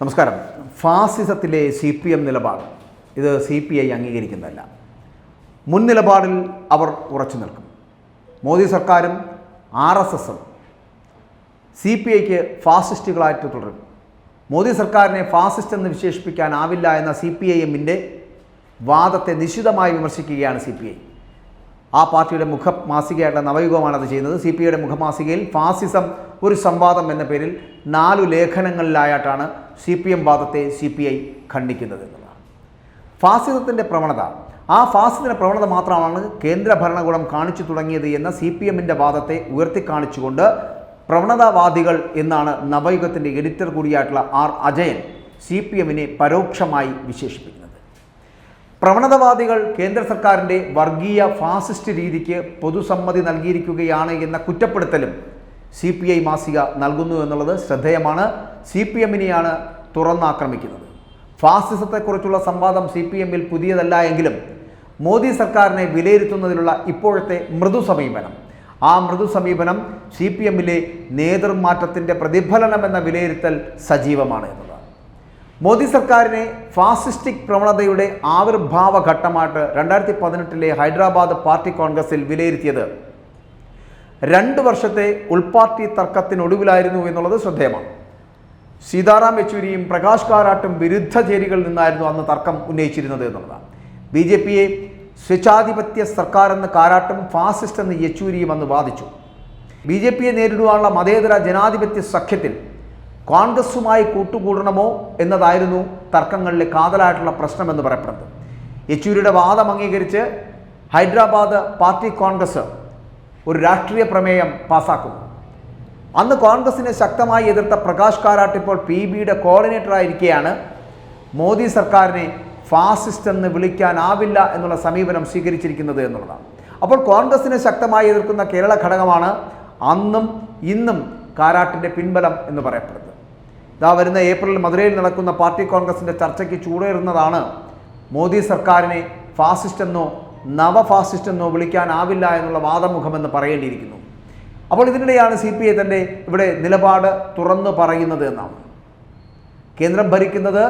നമസ്കാരം. ഫാസിസത്തിലെ C P M നിലപാട്. ഇത് സി പി ഐ അംഗീകരിക്കുന്നതല്ല. മുൻ നിലപാടിൽ അവർ ഉറച്ചു നിൽക്കും. മോദി സർക്കാരും ആർ എസ് എസും സി പി ഐക്ക് ഫാസിസ്റ്റുകളായിട്ട് തുടരും. മോദി സർക്കാരിനെ ഫാസിസ്റ്റ് എന്ന് വിശേഷിപ്പിക്കാനാവില്ല എന്ന സി പി ഐ എമ്മിന്റെ വാദത്തെ നിശിതമായി വിമർശിക്കുകയാണ് സി പി ഐ. ആ പാർട്ടിയുടെ മുഖ മാസികയായിട്ടുള്ള നവയുഗമാണ് അത് ചെയ്യുന്നത്. സി പി ഐയുടെ മുഖമാസികയിൽ ഫാസിസം ഒരു സംവാദം എന്ന പേരിൽ നാലു ലേഖനങ്ങളിലായിട്ടാണ് സി പി എം വാദത്തെ സി പി ഐ ഖണ്ഡിക്കുന്നത് എന്നുള്ളതാണ് ഫാസിസത്തിന്റെ പ്രവണത. ആ ഫാസിസത്തിന്റെ പ്രവണത മാത്രമാണ് കേന്ദ്ര ഭരണകൂടം കാണിച്ചു തുടങ്ങിയത് എന്ന സി പി എമ്മിന്റെ വാദത്തെ ഉയർത്തിക്കാണിച്ചുകൊണ്ട് പ്രവണതാവാദികൾ എന്നാണ് നവയുഗത്തിന്റെ എഡിറ്റർ കൂടിയായിട്ടുള്ള ആർ അജയൻ സി പി എമ്മിനെ പരോക്ഷമായി വിശേഷിപ്പിക്കുന്നത്. പ്രവണതവാദികൾ കേന്ദ്ര സർക്കാരിന്റെ വർഗീയ ഫാസിസ്റ്റ് രീതിക്ക് പൊതുസമ്മതി നൽകിയിരിക്കുകയാണ് എന്ന കുറ്റപ്പെടുത്തലും സി പി ഐ മാസിക നൽകുന്നു എന്നുള്ളത് ശ്രദ്ധേയമാണ്. C P എമ്മിനെയാണ് തുറന്നാക്രമിക്കുന്നത്. ഫാസിസത്തെക്കുറിച്ചുള്ള സംവാദം സി പി എമ്മിൽ പുതിയതല്ല എങ്കിലും മോദി സർക്കാരിനെ വിലയിരുത്തുന്നതിലുള്ള ഇപ്പോഴത്തെ മൃദു സമീപനം ആ മൃദു സമീപനം സി പി എമ്മിലെ നേതൃമാറ്റത്തിന്റെ പ്രതിഫലനമെന്ന വിലയിരുത്തൽ സജീവമാണ് മോദി സർക്കാരിനെ ഫാസിസ്റ്റിക് പ്രവണതയുടെ ആവിർഭാവ ഘട്ടമായിട്ട് രണ്ടായിരത്തി പതിനെട്ടിലെ ഹൈദരാബാദ് പാർട്ടി കോൺഗ്രസിൽ വിലയിരുത്തിയത് രണ്ട് വർഷത്തെ ഉൾപാർട്ടി തർക്കത്തിനൊടുവിലായിരുന്നു എന്നുള്ളത് ശ്രദ്ധേയമാണ്. സീതാറാം യെച്ചൂരിയും പ്രകാശ് കാരാട്ടും വിരുദ്ധ ചേരികളിൽ നിന്നായിരുന്നു അന്ന് തർക്കം ഉന്നയിച്ചിരുന്നത് എന്നുള്ളതാണ്. ബി ജെ പിയെ സ്വേച്ഛാധിപത്യ സർക്കാർ എന്ന് കാരാട്ടും ഫാസിസ്റ്റ് എന്ന് യെച്ചൂരിയും അന്ന് വാദിച്ചു. ബി ജെ പിയെ നേരിടുവാനുള്ള മതേതര ജനാധിപത്യ സഖ്യത്തിൽ കോൺഗ്രസുമായി കൂട്ടുകൂടണമോ എന്നതായിരുന്നു തർക്കങ്ങളിലെ കാതലായിട്ടുള്ള പ്രശ്നമെന്ന് പറയപ്പെടുന്നത്. യെച്ചൂരിയുടെ വാദം അംഗീകരിച്ച് ഹൈദരാബാദ് പാർട്ടി കോൺഗ്രസ് ഒരു രാഷ്ട്രീയ പ്രമേയം പാസാക്കുന്നു. അന്ന് കോൺഗ്രസിനെ ശക്തമായി എതിർത്ത പ്രകാശ് കാരാട്ട് ഇപ്പോൾ പി ബിയുടെ കോർഡിനേറ്ററായിരിക്കെയാണ്. മോദി സർക്കാരിനെ ഫാസിസ്റ്റ് എന്ന് വിളിക്കാനാവില്ല എന്നുള്ള സമീപനം സ്വീകരിച്ചിരിക്കുന്നത് എന്നുള്ളതാണ്. അപ്പോൾ കോൺഗ്രസിനെ ശക്തമായി എതിർക്കുന്ന കേരള ഘടകമാണ് അന്നും ഇന്നും കാരാട്ടിന്റെ പിൻബലം എന്ന് പറയപ്പെടുന്നത്. ഇതാ വരുന്ന ഏപ്രിൽ മധുരയിൽ നടക്കുന്ന പാർട്ടി കോൺഗ്രസിന്റെ ചർച്ചയ്ക്ക് ചൂടേറുന്നതാണ്. മോദി സർക്കാരിനെ ഫാസിസ്റ്റ് എന്നോ നവ ഫാസിസ്റ്റ് എന്നോ വിളിക്കാനാവില്ല എന്നുള്ള വാദമുഖമെന്ന് പറയേണ്ടിയിരിക്കുന്നു. അപ്പോൾ ഇതിനിടെയാണ് സി പി ഐ തന്റെ ഇവിടെ നിലപാട് തുറന്നു പറയുന്നത് എന്നാണ്. കേന്ദ്രം ഭരിക്കുന്നത്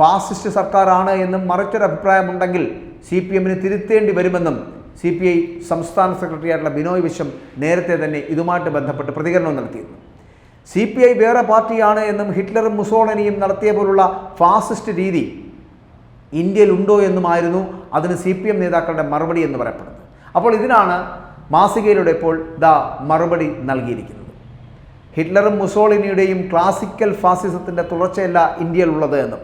ഫാസിസ്റ്റ് സർക്കാരാണ് എന്നും മറിച്ചൊരു അഭിപ്രായമുണ്ടെങ്കിൽ സി പി എമ്മിന് തിരുത്തേണ്ടി വരുമെന്നും സി പി ഐ സംസ്ഥാന സെക്രട്ടറിയായിട്ടുള്ള ബിനോയ് വിശ്വം നേരത്തെ തന്നെ ഇതുമായിട്ട് ബന്ധപ്പെട്ട് പ്രതികരണം നടത്തിയിരുന്നു. സി പി ഐ വേറെ പാർട്ടിയാണ് എന്നും ഹിറ്റ്ലറും മുസോളനിയും നടത്തിയ പോലുള്ള ഫാസിസ്റ്റ് രീതി ഇന്ത്യയിലുണ്ടോ എന്നുമായിരുന്നു അതിന് സി പി എം നേതാക്കളുടെ മറുപടി എന്ന് പറയപ്പെടുന്നത്. അപ്പോൾ ഇതിനാണ് മാസികയിലൂടെ ഇപ്പോൾ ദ മറുപടി നൽകിയിരിക്കുന്നത്. ഹിറ്റ്ലറും മുസോളിനിയുടെയും ക്ലാസിക്കൽ ഫാസിസത്തിന്റെ തുടർച്ചയല്ല ഇന്ത്യയിലുള്ളത് എന്നും.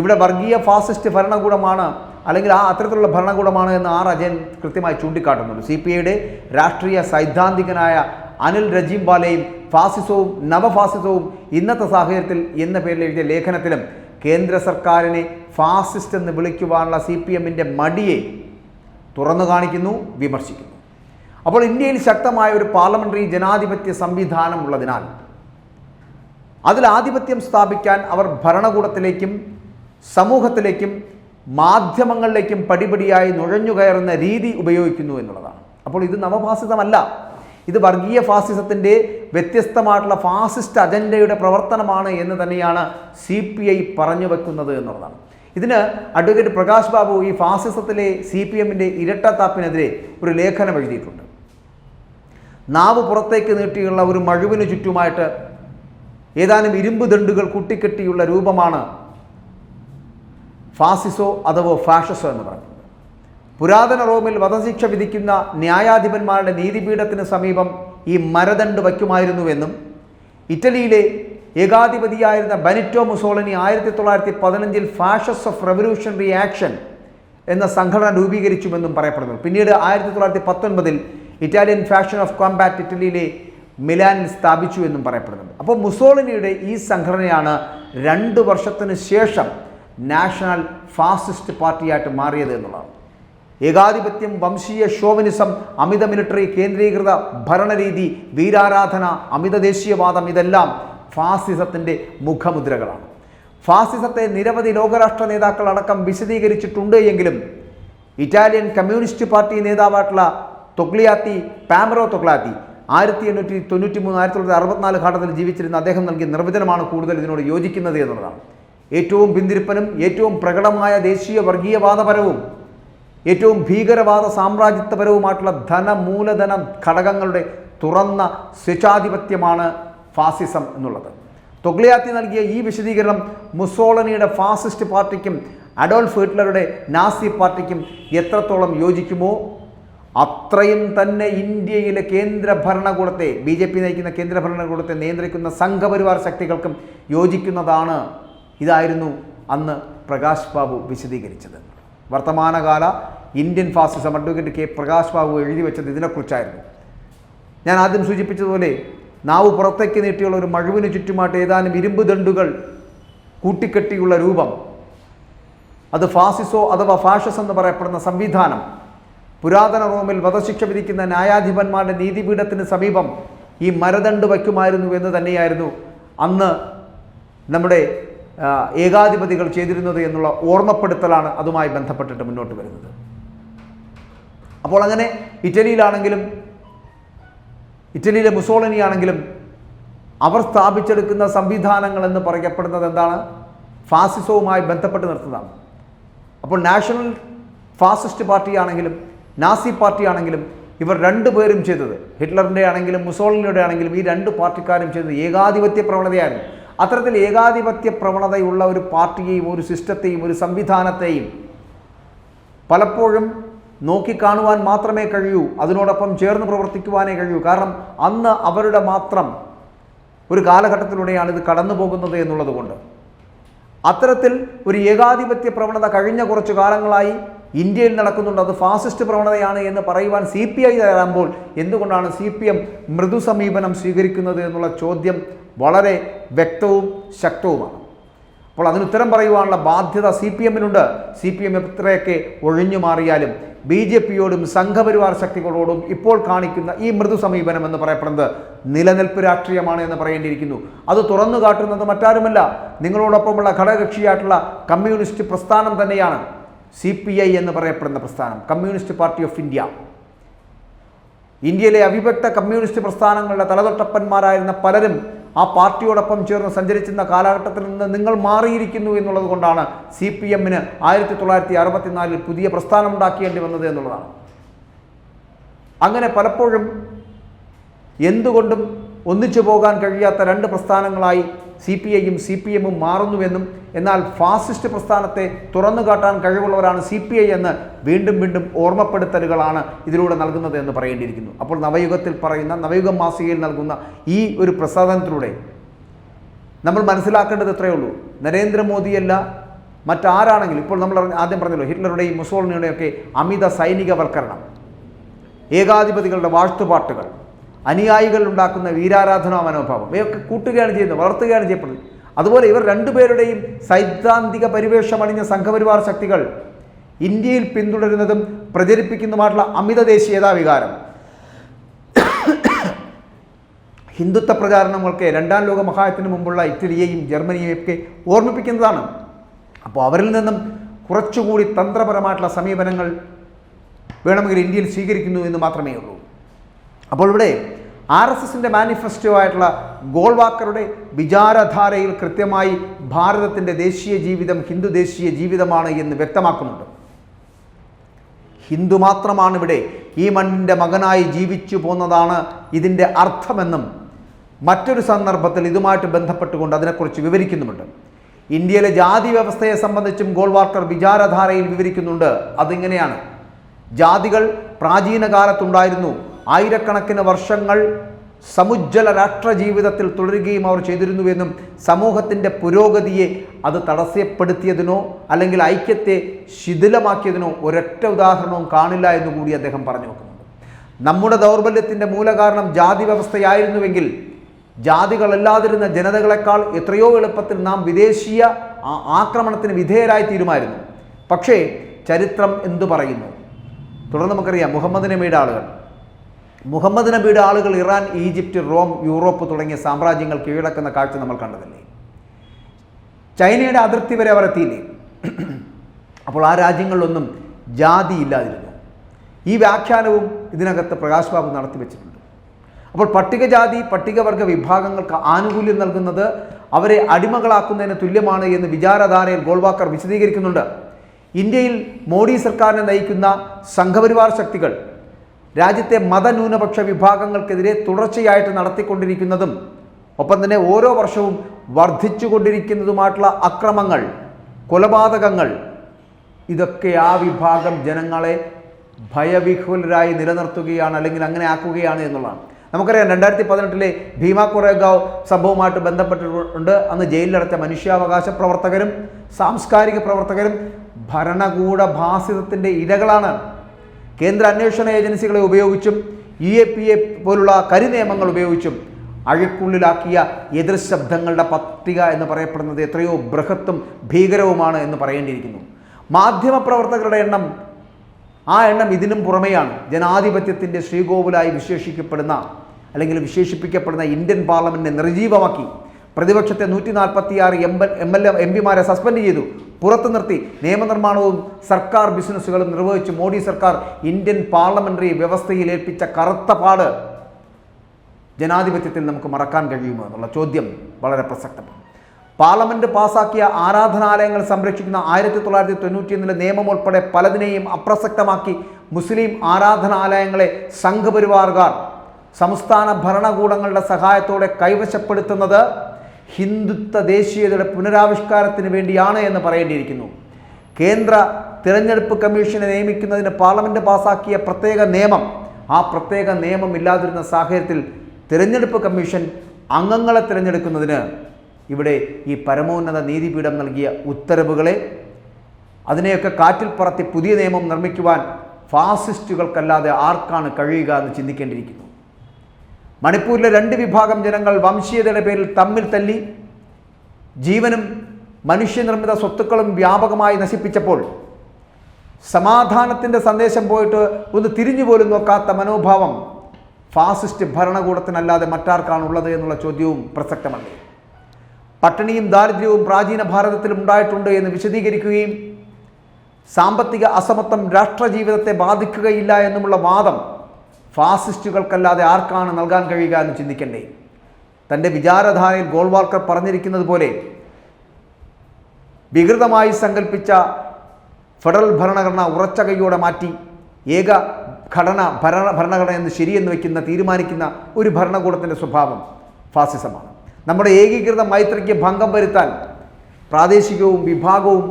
ഇവിടെ വർഗീയ ഫാസിസ്റ്റ് ഭരണകൂടമാണ് അല്ലെങ്കിൽ ആ അത്തരത്തിലുള്ള ഭരണകൂടമാണ് എന്ന് ആർ അജയൻ കൃത്യമായി ചൂണ്ടിക്കാട്ടുന്നുണ്ട്. സി പി ഐയുടെ രാഷ്ട്രീയ സൈദ്ധാന്തികനായ അനിൽ രജീംവാലയും ഫാസിസവും നവഫാസിസവും ഇന്നത്തെ സാഹചര്യത്തിൽ എന്ന പേരിൽ എഴുതിയ ലേഖനത്തിലും കേന്ദ്ര സർക്കാരിനെ ഫാസിസ്റ്റ് എന്ന് വിളിക്കുവാനുള്ള സി പി എമ്മിന്റെ മടിയെ തുറന്നു കാണിക്കുന്നു വിമർശിക്കുന്നു. അപ്പോൾ ഇന്ത്യയിൽ ശക്തമായ ഒരു പാർലമെന്ററി ജനാധിപത്യ സംവിധാനം ഉള്ളതിനാൽ അതിൽ ആധിപത്യം സ്ഥാപിക്കാൻ അവർ ഭരണകൂടത്തിലേക്കും സമൂഹത്തിലേക്കും മാധ്യമങ്ങളിലേക്കും പടിപടിയായി നുഴഞ്ഞു കയറുന്ന രീതി ഉപയോഗിക്കുന്നു എന്നുള്ളതാണ്. അപ്പോൾ ഇത് നവഫാസിസമല്ല. ഇത് വർഗീയ ഫാസിസത്തിന്റെ വ്യത്യസ്തമായിട്ടുള്ള ഫാസിസ്റ്റ് അജണ്ടയുടെ പ്രവർത്തനമാണ് എന്ന് തന്നെയാണ് സി പി ഐ പറഞ്ഞു വെക്കുന്നത് എന്നുള്ളതാണ്. ഇതിന് അഡ്വക്കേറ്റ് പ്രകാശ് ബാബു ഈ ഫാസിസത്തിലെ സി പി എമ്മിന്റെ ഇരട്ടത്താപ്പിനെതിരെ ഒരു ലേഖനം എഴുതിയിട്ടുണ്ട്. നാവ് പുറത്തേക്ക് നീട്ടിയുള്ള ഒരു മഴുവിന് ചുറ്റുമായിട്ട് ഏതാനും ഇരുമ്പ് ദണ്ടുകൾ കൂട്ടിക്കെട്ടിയുള്ള രൂപമാണ് ഫാസിസോ അഥവാ ഫാഷസോ എന്ന് പറയുന്നത്. പുരാതന റോമിൽ വധശിക്ഷ വിധിക്കുന്ന ന്യായാധിപന്മാരുടെ നീതിപീഠത്തിന് സമീപം ഈ മരദണ്ട് വയ്ക്കുമായിരുന്നുവെന്നും ഇറ്റലിയിലെ ഏകാധിപതിയായിരുന്ന ബനിറ്റോ മുസോളിനി ആയിരത്തി തൊള്ളായിരത്തി പതിനഞ്ചിൽ ഫാഷസ് ഓഫ് റെവല്യൂഷണറി ആക്ഷൻ എന്ന സംഘടന രൂപീകരിച്ചുവെന്നും പറയപ്പെടുന്നു. പിന്നീട് ആയിരത്തി തൊള്ളായിരത്തി പത്തൊൻപതിൽ ഇറ്റാലിയൻ ഫാഷൻ ഓഫ് കോമ്പാറ്റ് ഇറ്റലിയിലെ മിലാനിൽ സ്ഥാപിച്ചു എന്നും പറയപ്പെടുന്നുണ്ട് അപ്പോൾ മുസോളിനിയുടെ ഈ സംഘടനയാണ് രണ്ട് വർഷത്തിന് ശേഷം നാഷണൽ ഫാസിസ്റ്റ് പാർട്ടിയായിട്ട് മാറിയത് എന്നുള്ളതാണ്. ഏകാധിപത്യം വംശീയ ഷോവനിസം അമിത മിലിറ്ററി കേന്ദ്രീകൃത ഭരണരീതി വീരാരാധന അമിത ദേശീയവാദം ഇതെല്ലാം ഫാസിസത്തിന്റെ മുഖമുദ്രകളാണ്. ഫാസിസത്തെ നിരവധി ലോകരാഷ്ട്ര നേതാക്കൾ അടക്കം വിശദീകരിച്ചിട്ടുണ്ട് എങ്കിലും ഇറ്റാലിയൻ കമ്മ്യൂണിസ്റ്റ് പാർട്ടി നേതാവായിട്ടുള്ള തൊക്ലിയാത്തി പാമറോ തൊക്ലാത്തി ആയിരത്തി എണ്ണൂറ്റി തൊണ്ണൂറ്റി മൂന്ന് ആയിരത്തി തൊള്ളായിരത്തി അറുപത്തിനാല് ഘട്ടത്തിൽ ജീവിച്ചിരുന്ന അദ്ദേഹം നൽകിയ നിർവചനമാണ് കൂടുതൽ ഇതിനോട് യോജിക്കുന്നത് എന്നുള്ളതാണ്. ഏറ്റവും പിന്തിരിപ്പനും ഏറ്റവും പ്രകടമായ ദേശീയ വർഗീയവാദപരവും ഏറ്റവും ഭീകരവാദ സാമ്രാജ്യത്വപരവുമായിട്ടുള്ള ധനമൂലധന ഘടകങ്ങളുടെ തുറന്ന സ്വേച്ഛാധിപത്യമാണ് ഫാസിസം എന്നുള്ളത്. തൊഗ്ലിയാത്തി നൽകിയ ഈ വിശദീകരണം മുസോളനിയുടെ ഫാസിസ്റ്റ് പാർട്ടിക്കും അഡോൾഫ് ഹിറ്റ്ലറുടെ നാസി പാർട്ടിക്കും എത്രത്തോളം യോജിക്കുമോ? അത്രയും തന്നെ ഇന്ത്യയിലെ കേന്ദ്ര ഭരണകൂടത്തെ ബി ജെ പി നയിക്കുന്ന കേന്ദ്ര ഭരണകൂടത്തെ നിയന്ത്രിക്കുന്ന സംഘപരിവാർ ശക്തികൾക്കും യോജിക്കുന്നതാണ്. ഇതായിരുന്നു അന്ന് പ്രകാശ് ബാബു വിശദീകരിച്ചത്. വർത്തമാനകാല Indian fascism advocate K Prakash Babu എഴുതി വെച്ചത് ഇതിനെക്കുറിച്ചായിരുന്നു. ഞാൻ ആദ്യം സൂചിപ്പിച്ചതുപോലെ നാവ് പുറത്തേക്ക് നീട്ടിയുള്ള ഒരു മഴുവിന് ചുറ്റുമായിട്ട് ഏതാനും ഇരുമ്പ് ദണ്ടുകൾ കൂട്ടിക്കെട്ടിയുള്ള രൂപം അത് ഫാസിസോ അഥവാ ഫാഷസ് എന്ന് പറയപ്പെടുന്ന സംവിധാനം പുരാതന റോമിൽ വധശിക്ഷ വിധിക്കുന്ന ന്യായാധിപന്മാരുടെ നീതിപീഠത്തിന് സമീപം ഈ മരദണ്ട് വയ്ക്കുമായിരുന്നു എന്ന് തന്നെയായിരുന്നു അന്ന് നമ്മുടെ ഏകാധിപതികൾ ചെയ്തിരുന്നത് എന്നുള്ള ഓർമ്മപ്പെടുത്തലാണ് അതുമായി ബന്ധപ്പെട്ടിട്ട് മുന്നോട്ട് വരുന്നത്. അപ്പോൾ അങ്ങനെ ഇറ്റലിയിലാണെങ്കിലും ഇറ്റലിയിലെ മുസോളിനി ആണെങ്കിലും അവർ സ്ഥാപിച്ചെടുക്കുന്ന സംവിധാനങ്ങൾ എന്ന് പറയപ്പെടുന്നത് എന്താണ്? ഫാസിസവുമായി ബന്ധപ്പെട്ട് നിർത്തുന്നതാണ്. അപ്പോൾ നാഷണൽ ഫാസിസ്റ്റ് പാർട്ടിയാണെങ്കിലും നാസി പാർട്ടിയാണെങ്കിലും ഇവർ രണ്ടുപേരും ചെയ്തത്. ഹിറ്റ്ലറിന്റെ ആണെങ്കിലും മുസോളിനിയുടെ ആണെങ്കിലും ഈ രണ്ട് പാർട്ടിക്കാരും ചെയ്തത് ഏകാധിപത്യ പ്രവണതയായിരുന്നു. അത്തരത്തിൽ ഏകാധിപത്യ പ്രവണതയുള്ള ഒരു പാർട്ടിയെയും ഒരു സിസ്റ്റത്തെയും ഒരു സംവിധാനത്തെയും പലപ്പോഴും നോക്കിക്കാണുവാൻ മാത്രമേ കഴിയൂ. അതിനോടൊപ്പം ചേർന്ന് പ്രവർത്തിക്കുവാനേ കഴിയൂ. കാരണം അന്ന് അവരുടെ മാത്രം ഒരു കാലഘട്ടത്തിലൂടെയാണ് ഇത് കടന്നു പോകുന്നത് എന്നുള്ളതുകൊണ്ട്. അത്തരത്തിൽ ഒരു ഏകാധിപത്യ പ്രവണത കഴിഞ്ഞ കുറച്ചു കാലങ്ങളായി ഇന്ത്യയിൽ നടക്കുന്നുണ്ട്. അത് ഫാസിസ്റ്റ് പ്രവണതയാണ് എന്ന് പറയുവാൻ സി പി ഐ തയ്യാറാകുമ്പോൾ എന്തുകൊണ്ടാണ് സി പി എം മൃദു സമീപനം സ്വീകരിക്കുന്നത് എന്നുള്ള ചോദ്യം വളരെ വ്യക്തവും ശക്തവുമാണ്. അപ്പോൾ അതിന് ഉത്തരം പറയുവാനുള്ള ബാധ്യത സി പി എമ്മിനുണ്ട്. സി പി എം എത്രയൊക്കെ ഒഴിഞ്ഞു മാറിയാലും ബി ജെ പിയോടും സംഘപരിവാർ ശക്തികളോടും ഇപ്പോൾ കാണിക്കുന്ന ഈ മൃദു സമീപനം എന്ന് പറയപ്പെടുന്നത് നിലനിൽപ്പ് രാഷ്ട്രീയമാണ് എന്ന് പറയേണ്ടിയിരിക്കുന്നു. അത് തുറന്നു കാട്ടുന്നത് മറ്റാരുമല്ല. നിങ്ങളോടൊപ്പമുള്ള ഘടകകക്ഷിയായിട്ടുള്ള കമ്മ്യൂണിസ്റ്റ് പ്രസ്ഥാനം തന്നെയാണ് സി പി ഐ എന്ന് പറയപ്പെടുന്ന പ്രസ്ഥാനം കമ്മ്യൂണിസ്റ്റ് പാർട്ടി ഓഫ് ഇന്ത്യ. ഇന്ത്യയിലെ അവിഭക്ത കമ്മ്യൂണിസ്റ്റ് പ്രസ്ഥാനങ്ങളുടെ തലതൊട്ടപ്പന്മാരായിരുന്ന പലരും ആ പാർട്ടിയോടൊപ്പം ചേർന്ന് സഞ്ചരിച്ചിരുന്ന കാലഘട്ടത്തിൽ നിന്ന് നിങ്ങൾ മാറിയിരിക്കുന്നു എന്നുള്ളത് കൊണ്ടാണ് സി പി എമ്മിന് ആയിരത്തി തൊള്ളായിരത്തി അറുപത്തിനാലിൽ പുതിയ പ്രസ്ഥാനം ഉണ്ടാക്കേണ്ടി വന്നത് എന്നുള്ളതാണ്. അങ്ങനെ പലപ്പോഴും എന്തുകൊണ്ടും ഒന്നിച്ചു പോകാൻ കഴിയാത്ത രണ്ട് പ്രസ്ഥാനങ്ങളായി സി പി ഐയും സി പി എമ്മും മാറുന്നുവെന്നും എന്നാൽ ഫാസിസ്റ്റ് പ്രസ്ഥാനത്തെ തുറന്നു കാട്ടാൻ കഴിവുള്ളവരാണ് സി പി ഐ എന്ന് വീണ്ടും വീണ്ടും ഓർമ്മപ്പെടുത്തലുകളാണ് ഇതിലൂടെ നൽകുന്നത് എന്ന് പറയേണ്ടിയിരിക്കുന്നു. അപ്പോൾ നവയുഗത്തിൽ പറയുന്ന നവയുഗം മാസികയിൽ നൽകുന്ന ഈ ഒരു പ്രസാദനത്തിലൂടെ നമ്മൾ മനസ്സിലാക്കേണ്ടത് ഇത്രയേ ഉള്ളൂ? നരേന്ദ്രമോദിയല്ല മറ്റാരാണെങ്കിലും ഇപ്പോൾ നമ്മൾ ആദ്യം പറഞ്ഞല്ലോ ഹിറ്റ്ലറുടെയും മുസോളിനിയുടെയും ഒക്കെ അമിത സൈനികവൽക്കരണം ഏകാധിപതികളുടെ വാഴ്ത്തുപാട്ടുകൾ അനുയായികൾ ഉണ്ടാക്കുന്ന വീരാരാധനാ മനോഭാവം. ഇവയൊക്കെ കൂട്ടുകയാണ് ചെയ്യുന്നത് വളർത്തുകയാണ് ചെയ്യപ്പെടുന്നത്. അതുപോലെ ഇവർ രണ്ടുപേരുടെയും സൈദ്ധാന്തിക പരിവേഷമണിഞ്ഞ സംഘപരിവാർ ശക്തികൾ ഇന്ത്യയിൽ പിന്തുടരുന്നതും പ്രചരിപ്പിക്കുന്നതുമായിട്ടുള്ള അമിത ദേശീയതാ വികാരം ഹിന്ദുത്വ പ്രചാരണങ്ങൾക്ക് രണ്ടാം ലോക മഹായത്തിന് മുമ്പുള്ള ഇറ്റലിയെയും ജർമ്മനിയെയും ഒക്കെ ഓർമ്മിപ്പിക്കുന്നതാണ്. അപ്പോൾ അവരിൽ നിന്നും കുറച്ചുകൂടി തന്ത്രപരമായിട്ടുള്ള സമീപനങ്ങൾ വേണമെങ്കിൽ ഇന്ത്യയിൽ സ്വീകരിക്കുന്നു എന്ന് മാത്രമേ ഉള്ളൂ അപ്പോൾ ഇവിടെ ആർ എസ് എസിന്റെ മാനിഫെസ്റ്റോ ആയിട്ടുള്ള ഗോൾവാക്കറുടെ വിചാരധാരയിൽ കൃത്യമായി ഭാരതത്തിന്റെ ദേശീയ ജീവിതം ഹിന്ദു ദേശീയ ജീവിതമാണ് എന്ന് വ്യക്തമാക്കുന്നുണ്ട്. ഹിന്ദു മാത്രമാണ് ഇവിടെ ഈ മണ്ണിന്റെ മകനായി ജീവിച്ചു പോന്നതാണ് ഇതിന്റെ അർത്ഥമെന്നും മറ്റൊരു സന്ദർഭത്തിൽ ഇതുമായിട്ട് ബന്ധപ്പെട്ടുകൊണ്ട് അതിനെക്കുറിച്ച് വിവരിക്കുന്നുമുണ്ട്. ഇന്ത്യയിലെ ജാതി വ്യവസ്ഥയെ സംബന്ധിച്ചും ഗോൾവാർക്കർ വിചാരധാരയിൽ വിവരിക്കുന്നുണ്ട്. അതിങ്ങനെയാണ്. ജാതികൾ പ്രാചീന കാലത്തുണ്ടായിരുന്നു ആയിരക്കണക്കിന് വർഷങ്ങൾ സമുജ്ജല രാഷ്ട്ര ജീവിതത്തിൽ തുടരുകയും അവർ ചെയ്തിരുന്നുവെന്നും സമൂഹത്തിന്റെ പുരോഗതിയെ അത് തടസ്സപ്പെടുത്തിയതിനോ അല്ലെങ്കിൽ ഐക്യത്തെ ശിഥിലമാക്കിയതിനോ ഒരൊറ്റ ഉദാഹരണവും കാണില്ല എന്ന് കൂടി അദ്ദേഹം പറഞ്ഞു വെക്കുന്നുണ്ട് നമ്മുടെ ദൗർബല്യത്തിന്റെ മൂലകാരണം ജാതി വ്യവസ്ഥയായിരുന്നുവെങ്കിൽ ജാതികളല്ലാതിരുന്ന ജനതകളെക്കാൾ എത്രയോ എളുപ്പത്തിൽ നാം വിദേശീയ ആക്രമണത്തിന് വിധേയരായി തീരുമായിരുന്നു. പക്ഷേ ചരിത്രം എന്തു പറയുന്നു? തുടർന്ന് നമുക്കറിയാം മുഹമ്മദ് നബിയുടെ ആളുകൾ. മുഹമ്മദ് നബിയുടെ ആളുകൾ ഇറാൻ ഈജിപ്റ്റ് റോം യൂറോപ്പ് തുടങ്ങിയ സാമ്രാജ്യങ്ങൾ കീഴടക്കുന്ന കാഴ്ച നമ്മൾ കണ്ടതല്ലേ? ചൈനയുടെ അതിർത്തി വരെ അവർ എത്തിയില്ലേ? അപ്പോൾ ആ രാജ്യങ്ങളിലൊന്നും ജാതി ഇല്ലാതിരുന്നു. ഈ വ്യാഖ്യാനവും ഇതിനകത്ത് പ്രകാശ് ബാബു നടത്തി വെച്ചിട്ടുണ്ട്. അപ്പോൾ പട്ടികജാതി പട്ടികവർഗ വിഭാഗങ്ങൾക്ക് ആനുകൂല്യം നൽകുന്നത് അവരെ അടിമകളാക്കുന്നതിന് തുല്യമാണ് എന്ന് വിചാരധാരയിൽ ഗോൾവാക്കർ വിശദീകരിക്കുന്നുണ്ട്. ഇന്ത്യയിൽ മോഡി സർക്കാരിനെ നയിക്കുന്ന സംഘപരിവാർ ശക്തികൾ രാജ്യത്തെ മതന്യൂനപക്ഷ വിഭാഗങ്ങൾക്കെതിരെ തുടർച്ചയായിട്ട് നടത്തിക്കൊണ്ടിരിക്കുന്നതും ഒപ്പം തന്നെ ഓരോ വർഷവും വർദ്ധിച്ചുകൊണ്ടിരിക്കുന്നതുമായിട്ടുള്ള അക്രമങ്ങൾ കൊലപാതകങ്ങൾ ഇതൊക്കെ ആ വിഭാഗം ജനങ്ങളെ ഭയവിഹുലരായി നിലനിർത്തുകയാണ് അല്ലെങ്കിൽ അങ്ങനെ ആക്കുകയാണ് എന്നുള്ളതാണ്. നമുക്കറിയാം രണ്ടായിരത്തി പതിനെട്ടിലെ ഭീമ കൊറേഗാവ് സംഭവവുമായിട്ട് ബന്ധപ്പെട്ടിട്ടുണ്ട്. അന്ന് ജയിലിലടച്ച മനുഷ്യാവകാശ പ്രവർത്തകരും സാംസ്കാരിക പ്രവർത്തകരും ഭരണകൂട ഭാസിതത്തിന്റെ ഇരകളാണ് കേന്ദ്ര അന്വേഷണ ഏജൻസികളെ ഉപയോഗിച്ചും യു എ പി എ പോലുള്ള കരിനിയമങ്ങൾ ഉപയോഗിച്ചും അഴക്കുള്ളിലാക്കിയ എതിർ ശബ്ദങ്ങളുടെ പട്ടിക എന്ന് പറയപ്പെടുന്നത് എത്രയോ ബൃഹത്തും ഭീകരവുമാണ് എന്ന് പറയേണ്ടിയിരിക്കുന്നു. മാധ്യമപ്രവർത്തകരുടെ എണ്ണം ആ എണ്ണം ഇതിനും പുറമെയാണ്. ജനാധിപത്യത്തിന്റെ ശ്രീകോവിലായി വിശേഷിക്കപ്പെടുന്ന അല്ലെങ്കിൽ വിശേഷിപ്പിക്കപ്പെടുന്ന ഇന്ത്യൻ പാർലമെന്റിനെ നിർജീവമാക്കി പ്രതിപക്ഷത്തെ നൂറ്റി നാൽപ്പത്തി ആറ് എം എം എൽ എം പിമാരെ സസ്പെൻഡ് ചെയ്തു. പുറത്തു നിർത്തി. നിയമനിർമ്മാണവും സർക്കാർ ബിസിനസ്സുകളും നിർവഹിച്ച് മോഡി സർക്കാർ ഇന്ത്യൻ പാർലമെന്ററി വ്യവസ്ഥയിൽ ഏൽപ്പിച്ച കറുത്ത പാട് ജനാധിപത്യത്തിൽ നമുക്ക് മറക്കാൻ കഴിയുമോ എന്നുള്ള ചോദ്യം വളരെ പ്രസക്തമാണ്. പാർലമെന്റ് പാസാക്കിയ ആരാധനാലയങ്ങൾ സംരക്ഷിക്കുന്ന ആയിരത്തി തൊള്ളായിരത്തി തൊണ്ണൂറ്റിയൊന്നിലെ നിയമം ഉൾപ്പെടെ പലതിനെയും അപ്രസക്തമാക്കി മുസ്ലിം ആരാധനാലയങ്ങളെ സംഘപരിവാറുകാർ സംസ്ഥാന ഭരണകൂടങ്ങളുടെ സഹായത്തോടെ കൈവശപ്പെടുത്തുന്നത് ഹിന്ദുത്വ ദേശീയതയുടെ പുനരാവിഷ്കാരത്തിന് വേണ്ടിയാണ് എന്ന് പറയേണ്ടിയിരിക്കുന്നു. കേന്ദ്ര തിരഞ്ഞെടുപ്പ് കമ്മീഷനെ നിയമിക്കുന്നതിന് പാർലമെന്റ് പാസാക്കിയ പ്രത്യേക നിയമം ആ പ്രത്യേക നിയമം ഇല്ലാതിരുന്ന സാഹചര്യത്തിൽ തിരഞ്ഞെടുപ്പ് കമ്മീഷൻ അംഗങ്ങളെ തിരഞ്ഞെടുക്കുന്നതിന് ഇവിടെ ഈ പരമോന്നത നീതിപീഠം നൽകിയ ഉത്തരവുകളെ അതിനെയൊക്കെ കാറ്റിൽ പറത്തി പുതിയ നിയമം നിർമ്മിക്കുവാൻ ഫാസിസ്റ്റുകൾക്കല്ലാതെ ആർക്കാണ് കഴിയുക എന്ന് ചിന്തിക്കേണ്ടിയിരിക്കുന്നു. മണിപ്പൂരിലെ രണ്ട് വിഭാഗം ജനങ്ങൾ വംശീയതയുടെ പേരിൽ തമ്മിൽ തല്ലി ജീവനും മനുഷ്യനിർമ്മിത സ്വത്തുക്കളും വ്യാപകമായി നശിപ്പിച്ചപ്പോൾ സമാധാനത്തിന്റെ സന്ദേശം പോയിട്ട് ഒന്ന് തിരിഞ്ഞു പോലും നോക്കാത്ത മനോഭാവം ഫാസിസ്റ്റ് ഭരണകൂടത്തിനല്ലാതെ മറ്റാർക്കാണുള്ളത് എന്നുള്ള ചോദ്യവും പ്രസക്തമല്ല. പട്ടിണിയും ദാരിദ്ര്യവും പ്രാചീന ഭാരതത്തിലും ഉണ്ടായിട്ടുണ്ട് എന്ന് വിശദീകരിക്കുകയും സാമ്പത്തിക അസമത്വം രാഷ്ട്രജീവിതത്തെ ബാധിക്കുകയില്ല എന്നുമുള്ള വാദം ഫാസിസ്റ്റുകൾക്കല്ലാതെ ആർക്കാണ് നൽകാൻ കഴിയുക എന്ന് ചിന്തിക്കണ്ടേ? തന്റെ വിചാരധാരയിൽ ഗോൾവാൾക്കർ പറഞ്ഞിരിക്കുന്നത് പോലെ വികൃതമായി സങ്കല്പിച്ച ഫെഡറൽ ഭരണഘടന ഉറച്ച കൈയോടെ മാറ്റി ഏക ഘടന ഭരണ ഭരണഘടന എന്ന് ശരിയെന്ന് വയ്ക്കുന്ന തീരുമാനിക്കുന്ന ഒരു ഭരണകൂടത്തിന്റെ സ്വഭാവം ഫാസിസമാണ്. നമ്മുടെ ഏകീകൃത മൈത്രിക്ക് ഭംഗം വരുത്താൻ പ്രാദേശികവും വിഭാഗവും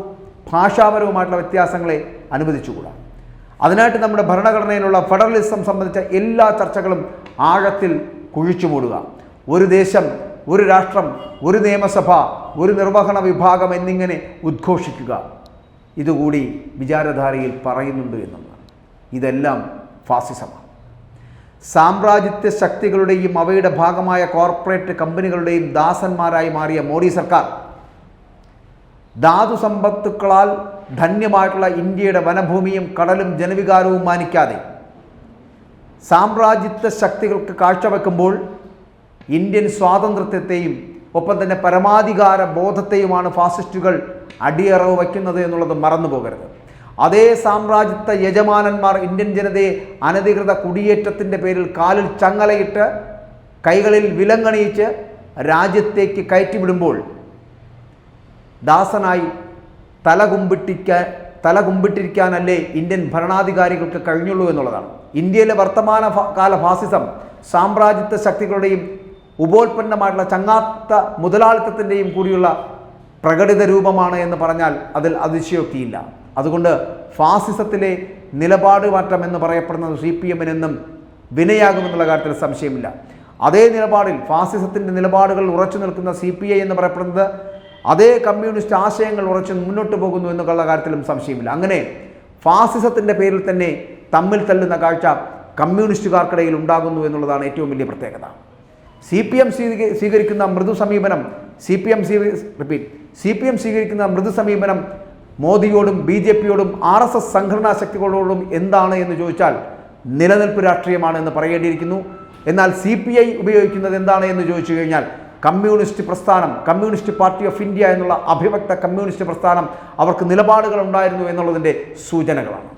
ഭാഷാപരവുമായിട്ടുള്ള വ്യത്യാസങ്ങളെ അനുവദിച്ചുകൂടാ. അതിനായിട്ട് നമ്മുടെ ഭരണഘടനയിലുള്ള ഫെഡറലിസം സംബന്ധിച്ച എല്ലാ ചർച്ചകളും ആഴത്തിൽ കുഴിച്ചു മൂടുക. ഒരു ദേശം ഒരു രാഷ്ട്രം ഒരു നിയമസഭ ഒരു നിർവഹണ വിഭാഗം എന്നിങ്ങനെ ഉദ്ഘോഷിക്കുക. ഇതുകൂടി വിചാരധാരയിൽ പറയുന്നുണ്ട് എന്നുള്ളതാണ്. ഇതെല്ലാം ഫാസിസമാണ്. സാമ്രാജ്യത്യ ശക്തികളുടെയും അവയുടെ ഭാഗമായ കോർപ്പറേറ്റ് കമ്പനികളുടെയും ദാസന്മാരായി മാറിയ മോഡി സർക്കാർ ധാതു സമ്പത്തുക്കളാൽ ധന്യമായിട്ടുള്ള ഇന്ത്യയുടെ വനഭൂമിയും കടലും ജനവികാരവും മാനിക്കാതെ സാമ്രാജ്യത്വ ശക്തികൾക്ക് കാഴ്ചവെക്കുമ്പോൾ ഇന്ത്യൻ സ്വാതന്ത്ര്യത്തെയും ഒപ്പം തന്നെ പരമാധികാര ബോധത്തെയുമാണ് ഫാസിസ്റ്റുകൾ അടിയറവ് വയ്ക്കുന്നത് എന്നുള്ളത് മറന്നു പോകരുത് അതേ സാമ്രാജ്യത്വ യജമാനന്മാർ ഇന്ത്യൻ ജനതയെ അനധികൃത കുടിയേറ്റത്തിന്റെ പേരിൽ കാലിൽ ചങ്ങലയിട്ട് കൈകളിൽ വിലങ്ങണിയിച്ച് രാജ്യത്തേക്ക് കയറ്റിവിടുമ്പോൾ ദാസനായി തലകുമ്പിട്ടിക്കാൻ തലകുമ്പിട്ടിരിക്കാനല്ലേ ഇന്ത്യൻ ഭരണാധികാരികൾക്ക് കഴിഞ്ഞുള്ളൂ എന്നുള്ളതാണ്. ഇന്ത്യയിലെ വർത്തമാന കാല ഫാസിസം സാമ്രാജ്യത്വ ശക്തികളുടെയും ഉപോൽപ്പന്നമായിട്ടുള്ള ചങ്ങാത്ത മുതലാളിത്തത്തിന്റെയും കൂടിയുള്ള പ്രകടിത രൂപമാണ് എന്ന് പറഞ്ഞാൽ അതിൽ അതിശയോക്തിയില്ല അതുകൊണ്ട് ഫാസിസത്തിലെ നിലപാട് മാറ്റം എന്ന് പറയപ്പെടുന്നത് സി പി എമ്മിനെന്നും വിനയാകുമെന്നുള്ള കാര്യത്തിൽ സംശയമില്ല. അതേ നിലപാടിൽ ഫാസിസത്തിന്റെ നിലപാടുകൾ ഉറച്ചു നിൽക്കുന്ന സി പി ഐ എന്ന് പറയപ്പെടുന്നത് അതേ കമ്മ്യൂണിസ്റ്റ് ആശയങ്ങൾ ഉറച്ച് മുന്നോട്ട് പോകുന്നു എന്നുള്ള കാര്യത്തിലും സംശയമില്ല. അങ്ങനെ ഫാസിസത്തിന്റെ പേരിൽ തന്നെ തമ്മിൽ തല്ലുന്ന കാഴ്ച കമ്മ്യൂണിസ്റ്റുകാർക്കിടയിൽ ഉണ്ടാകുന്നു എന്നുള്ളതാണ് ഏറ്റവും വലിയ പ്രത്യേകത. സി പി എം സ്വീകരിക്കുന്ന മൃദു സമീപനം C P M repeat. C P M സ്വീകരിക്കുന്ന മൃദു സമീപനം മോദിയോടും ബി ജെ പിയോടും ആർ എസ് എസ് സംഘടനാ ശക്തികളോടും എന്താണ് എന്ന് ചോദിച്ചാൽ നിലനിൽപ്പ് രാഷ്ട്രീയമാണ് എന്ന് പറയേണ്ടിയിരിക്കുന്നു. എന്നാൽ സി പി ഐ ഉപയോഗിക്കുന്നത് എന്താണ് എന്ന് ചോദിച്ചു കഴിഞ്ഞാൽ കമ്മ്യൂണിസ്റ്റ് പ്രസ്ഥാനം കമ്മ്യൂണിസ്റ്റ് പാർട്ടി ഓഫ് ഇന്ത്യ എന്നുള്ള അഭിവക്ത കമ്മ്യൂണിസ്റ്റ് പ്രസ്ഥാനം അവർക്ക് നിലപാടുകൾ ഉണ്ടായിരുന്നു എന്നുള്ളതിന്റെ സൂചനകളാണ്.